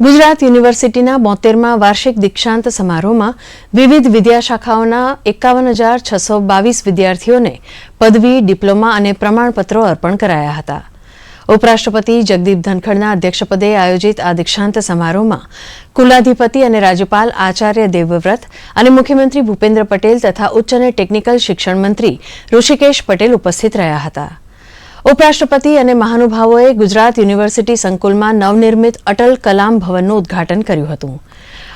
ગુજરાત યુનિવર્સિટીના બોતેરમાં વાર્ષિક દીક્ષાંત સમારોહમાં વિવિધ વિદ્યાશાખાઓના એકાવન હજાર છસો બાવીસ વિદ્યાર્થીઓને પદવી, ડિપ્લોમા અને પ્રમાણપત્રો અર્પણ કરાયા હતા. ઉપરાષ્ટ્રપતિ જગદીપ ધનખડના અધ્યક્ષપદે આયોજિત આ દીક્ષાંત સમારોહમાં કુલાધિપતિ અને રાજ્યપાલ આચાર્ય દેવવ્રત અને મુખ્યમંત્રી ભૂપેન્દ્ર પટેલ તથા ઉચ્ચ અને ટેકનિકલ શિક્ષણ મંત્રી ઋષિકેશ પટેલ ઉપસ્થિત રહ્યા હતા. ઉપરાષ્ટ્રપતિ અને મહાનુભાવોએ ગુજરાત યુનિવર્સિટી સંકુલમાં નવનિર્મિત અટલ કલામ ભવનનું ઉદ્ઘાટન કર્યું હતું.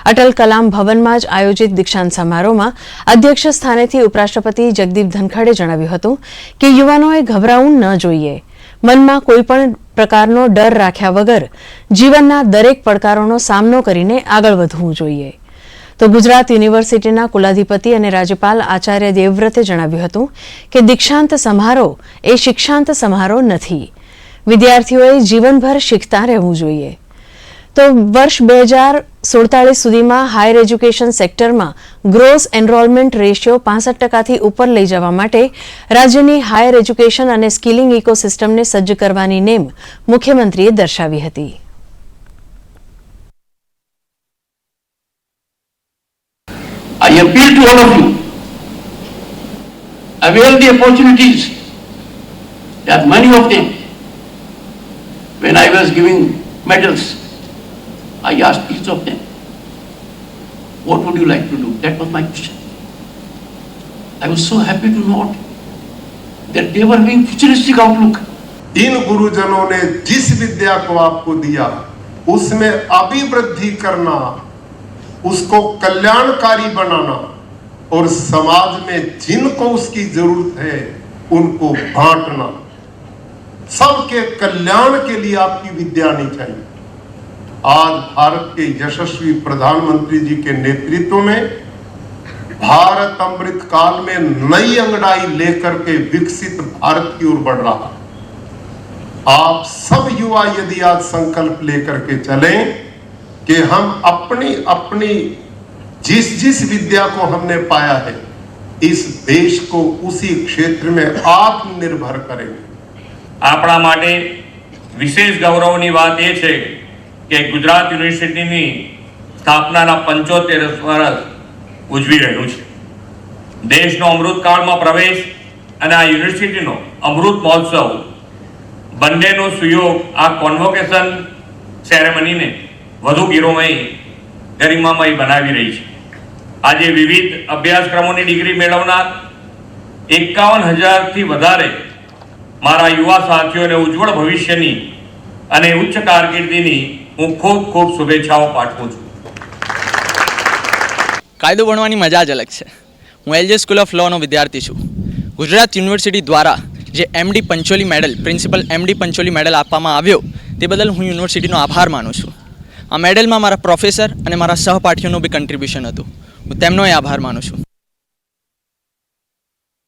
અટલ કલામ ભવનમાં જ આયોજિત દીક્ષાંત સમારોહમાં અધ્યક્ષ સ્થાનેથી ઉપરાષ્ટ્રપતિ જગદીપ ધનખડે જણાવ્યું હતું કે યુવાનોએ ગભરાવું ન જોઈએ. મનમાં કોઈપણ પ્રકારનો ડર રાખ્યા વગર જીવનના દરેક પડકારોનો સામનો કરીને આગળ વધવું જોઈએ. તો ગુજરાત યુનિવર્સિટીના કુલાધિપતિ અને રાજ્યપાલ આચાર્ય દેવવ્રતે જણાવ્યું હતું કે દીક્ષાંત સમારોહ એ શિક્ષાંત સમારોહ નથી. વિદ્યાર્થીઓએ જીવનભર શીખતા રહેવું જોઈએ. તો વર્ષ બે હજાર સુડતાલીસ સુધીમાં હાયર એજ્યુકેશન સેક્ટરમાં ગ્રોસ એનરોલમેન્ટ રેશિયો પાસઠ ટકાથી ઉપર લઈ જવા માટે રાજ્યની હાયર એજ્યુકેશન અને સ્કિલિંગ ઇકોસિસ્ટમને સજ્જ કરવાની નેમ મુખ્યમંત્રીએ દર્શાવી હતી. I appeal to all of you, avail the opportunities. There are many of them. When I was giving medals, I asked each of them, what would you like to do? That was my question. I was so happy to note that they were having futuristic outlook. इन गुरुजनों ने जिस विद्या को आपको दिया उसमें अभिवृद्धि करना उसको कल्याणकारी बनाना और समाज में जिनको उसकी ज़रूरत है, उनको बांटना। सबके कल्याण के लिए आपकी विद्या आनी चाहिए। आज भारत के यशस्वी प्रधानमंत्री जी के नेतृत्व में भारत अमृत काल में नई अंगड़ाई लेकर के विकसित भारत की ओर बढ़ रहा आप सब युवा यदि आज संकल्प लेकर के चलें कि हम अपनी अपनी जिस जिस विद्या को हमने पाया है इस देश को उसी क्षेत्र में आत्मनिर्भर करेंगे આપણા માટે વિશેષ ગૌરવની વાત એ છે કે ગુજરાત યુનિવર્સિટીની સ્થાપનાના પંચોતેર વર્ષ ઉજવી રહ્યું છે દેશનો અમૃતકાળમાં પ્રવેશ અને આ યુનિવર્સિટીનો અમૃત મહોત્સવ બંનેનો સુયોગ આ કોન્વોકેશન સેરેમનીને વધુ ગીરોમય ગરિમામય બનાવી રહી છે. આજે વિવિધ અભ્યાસક્રમોની ડિગ્રી મેળવનાર એકાવન હજારથી વધારે મારા યુવા સાથીઓને ઉજ્જવળ ભવિષ્યની અને ઉચ્ચ કારકિર્દીની હું ખૂબ ખૂબ શુભેચ્છાઓ પાઠવું છું. કાયદો ભણવાની મજા જ અલગ છે. હું એલજે સ્કૂલ ઓફ લોનો વિદ્યાર્થી છું. ગુજરાત યુનિવર્સિટી દ્વારા જે MD Pancholi medal, principal MD Pancholi medal આપવામાં આવ્યો, તે બદલ હું યુનિવર્સિટીનો આભાર માનું છું. આ મેડલમાં મારા પ્રોફેસર અને મારા સહપાઠીઓનું બી કન્ટ્રીબ્યુશન હતું. હું તેમનો આભાર માનું છું.